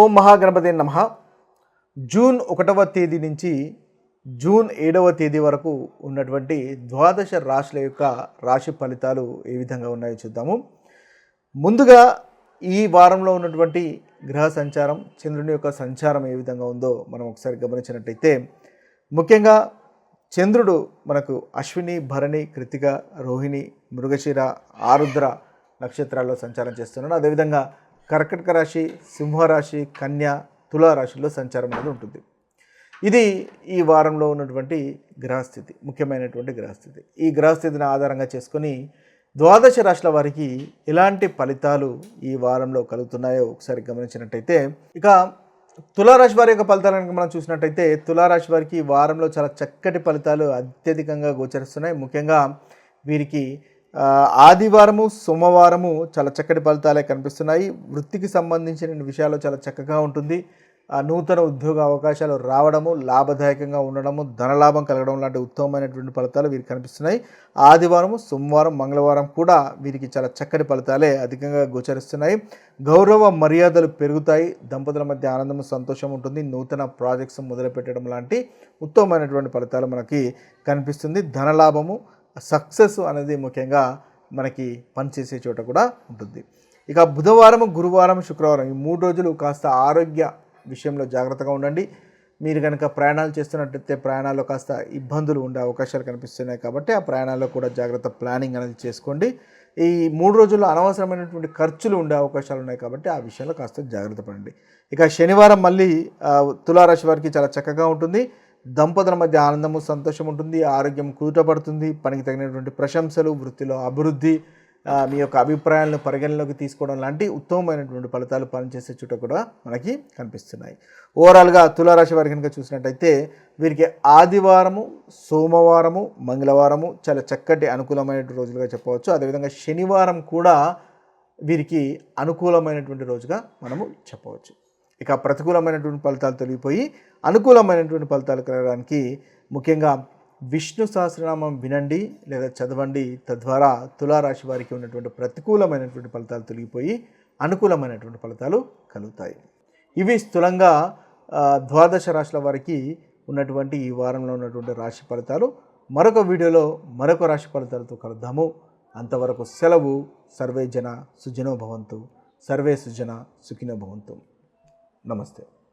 ఓం మహాగణపతి నమ. జూన్ ఒకటవ తేదీ నుంచి జూన్ ఏడవ తేదీ వరకు ఉన్నటువంటి ద్వాదశ రాశుల యొక్క రాశి ఫలితాలు ఏ విధంగా ఉన్నాయో చూద్దాము. ముందుగా ఈ వారంలో ఉన్నటువంటి గ్రహ సంచారం చంద్రుని యొక్క సంచారం ఏ విధంగా ఉందో మనం ఒకసారి గమనించినట్టయితే ముఖ్యంగా చంద్రుడు మనకు అశ్విని భరణి కృతిక రోహిణి మృగశిర ఆరుద్ర నక్షత్రాల్లో సంచారం చేస్తున్నాడు. అదేవిధంగా కర్కటక రాశి సింహరాశి కన్య తులారాశిలో సంచారం అనేది ఉంటుంది. ఇది ఈ వారంలో ఉన్నటువంటి గ్రహస్థితి ముఖ్యమైనటువంటి గ్రహస్థితి. ఈ గ్రహస్థితిని ఆధారంగా చేసుకొని ద్వాదశ రాశుల వారికి ఎలాంటి ఫలితాలు ఈ వారంలో కలుగుతున్నాయో ఒకసారి గమనించినట్టయితే ఇక తులారాశి వారి యొక్క ఫలితాలను మనం చూసినట్టయితే తులారాశి వారికి ఈ వారంలో చాలా చక్కటి ఫలితాలు అత్యధికంగా గోచరిస్తున్నాయి. ముఖ్యంగా వీరికి ఆదివారము సోమవారము చాలా చక్కటి ఫలితాలే కనిపిస్తున్నాయి. వృత్తికి సంబంధించిన విషయాలు చాలా చక్కగా ఉంటుంది. ఆ, నూతన ఉద్యోగ అవకాశాలు రావడము లాభదాయకంగా ఉండడము ధనలాభం కలగడం లాంటి ఉత్తమమైనటువంటి ఫలితాలు వీరికి కనిపిస్తున్నాయి. ఆదివారం సోమవారం మంగళవారం కూడా వీరికి చాలా చక్కటి ఫలితాలే అధికంగా గోచరిస్తున్నాయి. గౌరవ మర్యాదలు పెరుగుతాయి. దంపతుల మధ్య ఆనందం సంతోషం ఉంటుంది. నూతన ప్రాజెక్ట్స్ మొదలుపెట్టడం లాంటి ఉత్తమమైనటువంటి ఫలితాలు మనకి కనిపిస్తుంది. ధనలాభము సక్సెస్ అనేది ముఖ్యంగా మనకి పనిచేసే చోట కూడా ఉంటుంది. ఇక బుధవారం గురువారం శుక్రవారం ఈ మూడు రోజులు కాస్త ఆరోగ్య విషయంలో జాగ్రత్తగా ఉండండి. మీరు కనుక ప్రయాణాలు చేస్తున్నట్టయితే ప్రయాణాల్లో కాస్త ఇబ్బందులు ఉండే అవకాశాలు కనిపిస్తున్నాయి కాబట్టి ఆ ప్రయాణాల్లో కూడా జాగ్రత్త ప్లానింగ్ అనేది చేసుకోండి. ఈ మూడు రోజుల్లో అనవసరమైనటువంటి ఖర్చులు ఉండే అవకాశాలు ఉన్నాయి కాబట్టి ఆ విషయంలో కాస్త జాగ్రత్త పడండి. ఇక శనివారం మళ్ళీ తులారాశి వారికి చాలా చక్కగా ఉంటుంది. దంపతుల మధ్య ఆనందము సంతోషం ఉంటుంది ఆరోగ్యం కూటపడుతుంది పనికి తగినటువంటి ప్రశంసలు వృత్తిలో అభివృద్ధి మీ యొక్క అభిప్రాయాలను పరిగణలోకి తీసుకోవడం లాంటి ఉత్తమమైనటువంటి ఫలితాలు పనిచేసే చుట్ట కూడా మనకి కనిపిస్తున్నాయి. ఓవరాల్గా తులారాశి వారి కనుక చూసినట్టయితే వీరికి ఆదివారము సోమవారము మంగళవారము చాలా చక్కటి అనుకూలమైన రోజులుగా చెప్పవచ్చు. అదేవిధంగా శనివారం కూడా వీరికి అనుకూలమైనటువంటి రోజుగా మనము చెప్పవచ్చు. ఇక ప్రతికూలమైనటువంటి ఫలితాలు తొలగిపోయి అనుకూలమైనటువంటి ఫలితాలు కలగడానికి ముఖ్యంగా విష్ణు సహస్రనామం వినండి లేదా చదవండి. తద్వారా తులారాశి వారికి ఉన్నటువంటి ప్రతికూలమైనటువంటి ఫలితాలు తొలగిపోయి అనుకూలమైనటువంటి ఫలితాలు కలుగుతాయి. ఇవి స్థూలంగా ద్వాదశ రాశుల వారికి ఉన్నటువంటి ఈ వారంలో ఉన్నటువంటి రాశి ఫలితాలు. మరొక వీడియోలో మరొక రాశి ఫలితాలతో కలుద్దాము. అంతవరకు సెలవు. సర్వే జన సుజనో భవంతు. సర్వే సుజన సుఖినో భవంతు. नमस्ते।